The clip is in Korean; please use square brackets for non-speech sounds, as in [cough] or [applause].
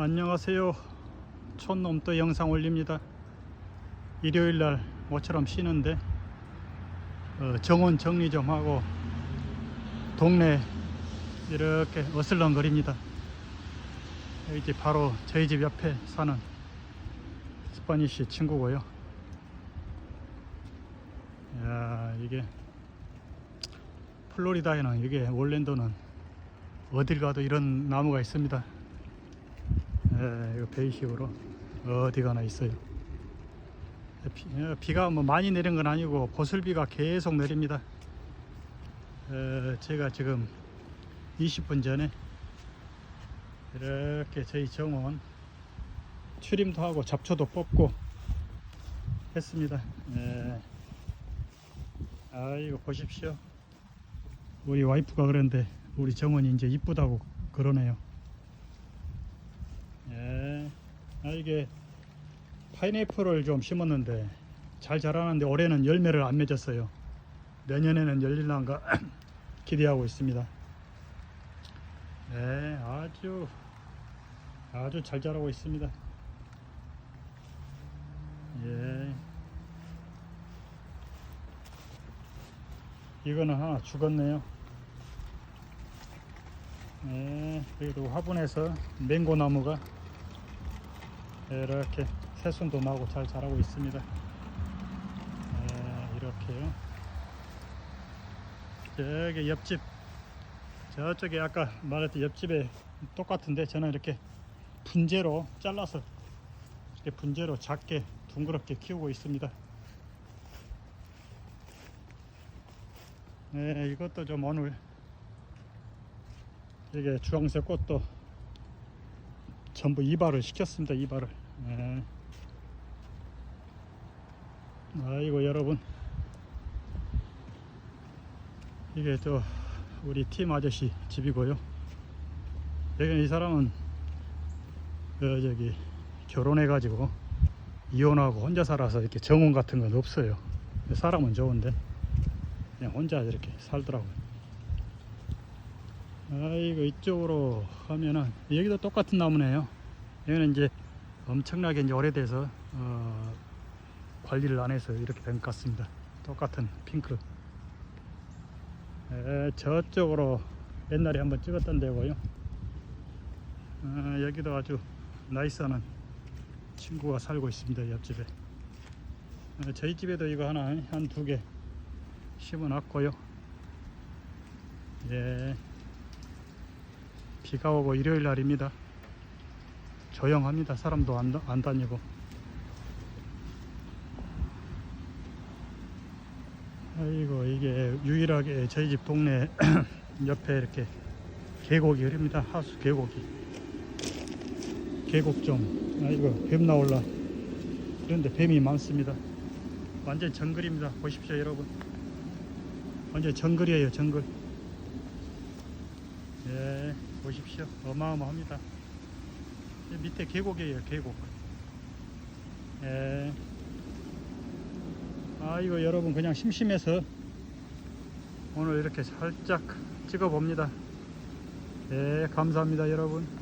안녕하세요. 촌놈도 영상 올립니다. 일요일날 모처럼 쉬는데 어, 정원 정리 좀 하고 동네 이렇게 어슬렁거립니다. 집 바로 저희 집 옆에 사는 스파니시 친구고요. 야 이게 플로리다에는 이게 올랜도는 어딜 가도 이런 나무가 있습니다. 예, 이거 베이식으로 어디 가나 있어요. 비, 어, 비가 뭐 많이 내린 건 아니고 보슬비가 계속 내립니다. 에, 제가 지금 20분 전에 이렇게 저희 정원 추림도 하고 잡초도 뽑고 했습니다. 예. 아 이거 보십시오. 우리 와이프가 그런데 우리 정원이 이제 이쁘다고 그러네요. 예. 아 이게 파인애플을 좀 심었는데 잘 자라는데 올해는 열매를 안 맺었어요. 내년에는 열릴란가 [clears throat] 기대하고 있습니다. 네, 아주 아주 잘 자라고 있습니다. 예. 이거는 하나 죽었네요. 네, 그래도 화분에서 맹고 나무가 이렇게 새순도 나고 잘 자라고 있습니다. 네, 이렇게요. 저기 옆집 저쪽에 아까 말했던 옆집에 똑같은데 저는 이렇게 분재로 잘라서 이렇게 분재로 작게 둥그렇게 키우고 있습니다. 네, 이것도 좀 오늘 이게 주황색 꽃도 전부 이발을 시켰습니다. 이발을. 네. 아이고 여러분 이게 또 우리 팀 아저씨 집이고요. 여기 이 사람은 어, 저기 결혼해 가지고 이혼하고 혼자 살아서 이렇게 정원 같은 건 없어요. 사람은 좋은데 그냥 혼자 이렇게 살더라고요. 아이고 이쪽으로 하면은 여기도 똑같은 나무네요. 여기는 이제 엄청나게 이제 오래돼서 어, 관리를 안 해서 이렇게 된 것 같습니다. 똑같은 핑크. 에, 저쪽으로 옛날에 한번 찍었던 데고요. 어, 여기도 아주 나이스한 친구가 살고 있습니다. 옆집에. 어, 저희 집에도 이거 하나 한 두 개 심어놨고요. 예. 비가 오고 일요일 날입니다. 조용합니다. 사람도 안, 다- 안 다니고. 아이고 이게 유일하게 저희 집 동네 [clears throat] 옆에 이렇게 계곡이 흐릅니다. 하수 계곡이. 계곡 좀. 아이고 뱀 나올라. 그런데 뱀이 많습니다. 완전 정글입니다. 보십시오 여러분. 완전 정글이에요 정글. 예, 보십시오. 어마어마합니다. 이 밑에 계곡이에요, 계곡. 예. 아, 이거 여러분 그냥 심심해서 오늘 이렇게 살짝 찍어 봅니다. 예, 감사합니다, 여러분.